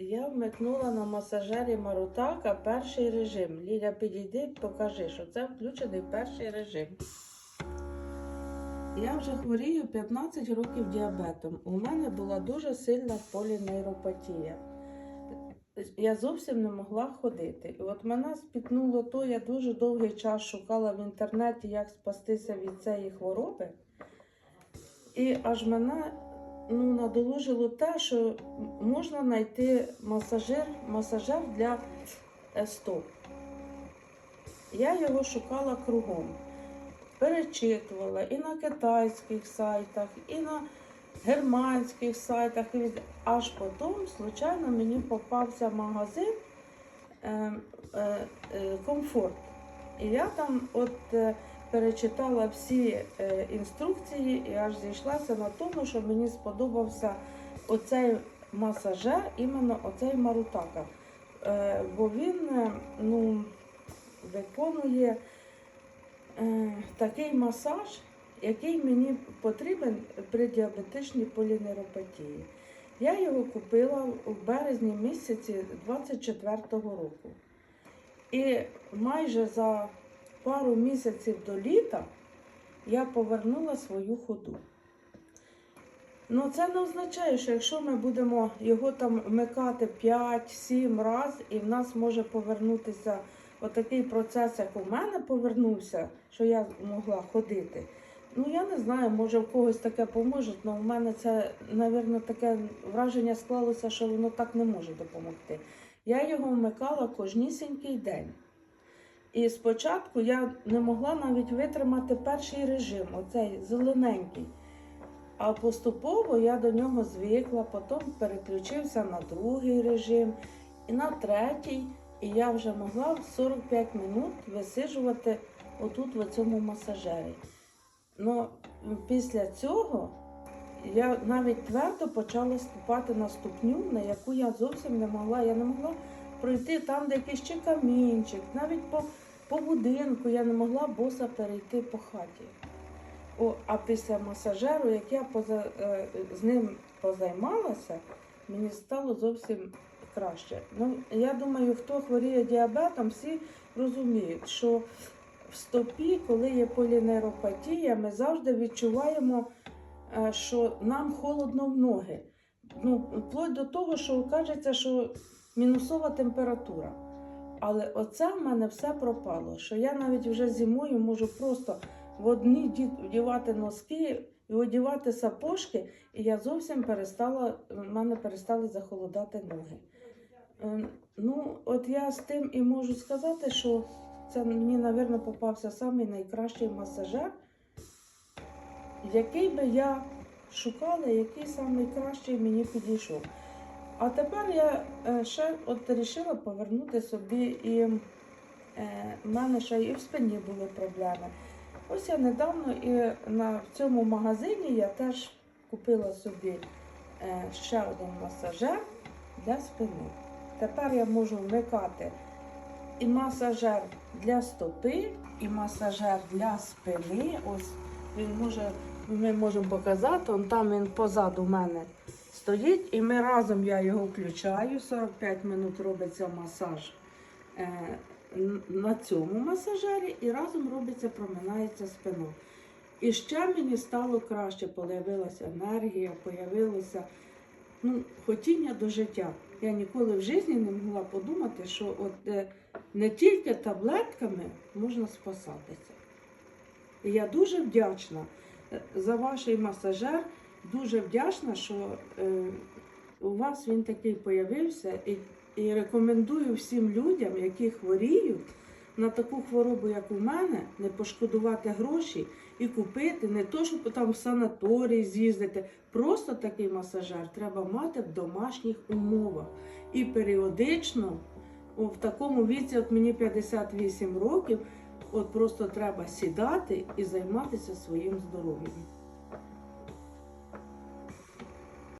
Я вмикнула на масажері Марутака перший режим. Ліля, підійди, покажи, що це включений перший режим. Я вже хворію 15 років діабетом. У мене була дуже сильна полінейропатія. Я зовсім не могла ходити. І от мене спітнуло то, я дуже довгий час шукала в інтернеті, як спастися від цієї хвороби. І аж мене ну, надолужило те, що можна знайти масажер, масажер для е, стоп. Я його шукала кругом, перечитувала і на китайських сайтах, і на германських сайтах. Аж потім, случайно, мені попався магазин е, е, е, комфорт. І я там от е, перечитала всі е, інструкції і аж зійшлася на тому, що мені сподобався оцей масажер, іменно оцей Марутака. Е, бо він е, ну, виконує такий масаж, який мені потрібен при діабетичній полінейропатії. Я його купила в березні місяці 24-го року. І майже за пару місяців до літа я повернула свою ходу. Ну, це не означає, що якщо ми будемо його там вмикати 5-7 разів, і в нас може повернутися отакий процес, як у мене повернувся, що я могла ходити. Ну, я не знаю, може в когось таке поможе, але в мене це, мабуть, таке враження склалося, що воно так не може допомогти. Я його вмикала кожнісінький день. І спочатку я не могла навіть витримати перший режим, оцей зелененький. А поступово я до нього звикла, потім переключився на другий режим і на третій. І я вже могла 45 минут висиджувати отут в цьому масажері. Ну, після цього я навіть твердо почала ступати на ступню, на яку я зовсім не могла. Я не могла пройти там, де якийсь ще камінчик, навіть по, по будинку я не могла боса перейти по хаті. О, а після масажеру, як я поза, е, з ним позаймалася, мені стало зовсім краще. Ну, я думаю, хто хворіє діабетом, всі розуміють, що в стопі, коли є полінейропатія, ми завжди відчуваємо, е, що нам холодно в ноги. Ну, вплоть до того, що кажеться, що мінусова температура. Але оце в мене все пропало. Що я навіть вже зимою можу просто в одні ді- вдівати носки і одівати сапожки, і я зовсім перестала, в мене перестали захолодати ноги. Е, Ну, от я з тим і можу сказати, що це мені, мабуть, попався самий найкращий масажер, який би я шукала, який найкращий мені підійшов. А тепер я е, ще от вирішила повернути собі і е, в мене ще і в спині були проблеми. Ось я недавно і на в цьому магазині я теж купила собі е, ще один масажер для спини. Тепер я можу вмикати і масажер для стопи, і масажер для спини. Ось він може, ми можемо показати, он там він позаду мене стоїть, і ми разом я його включаю. 45 минут робиться масаж е, на цьому масажері, і разом робиться, проминається спина. І ще мені стало краще, появилася енергія, появилося ну, хотіння до життя. Я ніколи в житті не могла подумати, що от е, не тільки таблетками можна спасатися. І я дуже вдячна е, за ваш масажер, дуже вдячна, що е, у вас він такий появився. І, і рекомендую всім людям, які хворіють на таку хворобу, як у мене, не пошкодувати гроші і купити, не то, щоб там в санаторій з'їздити. Просто такий масажер треба мати в домашніх умовах. І періодично, в такому віці, от мені 58 років, от просто треба сідати і займатися своїм здоров'ям.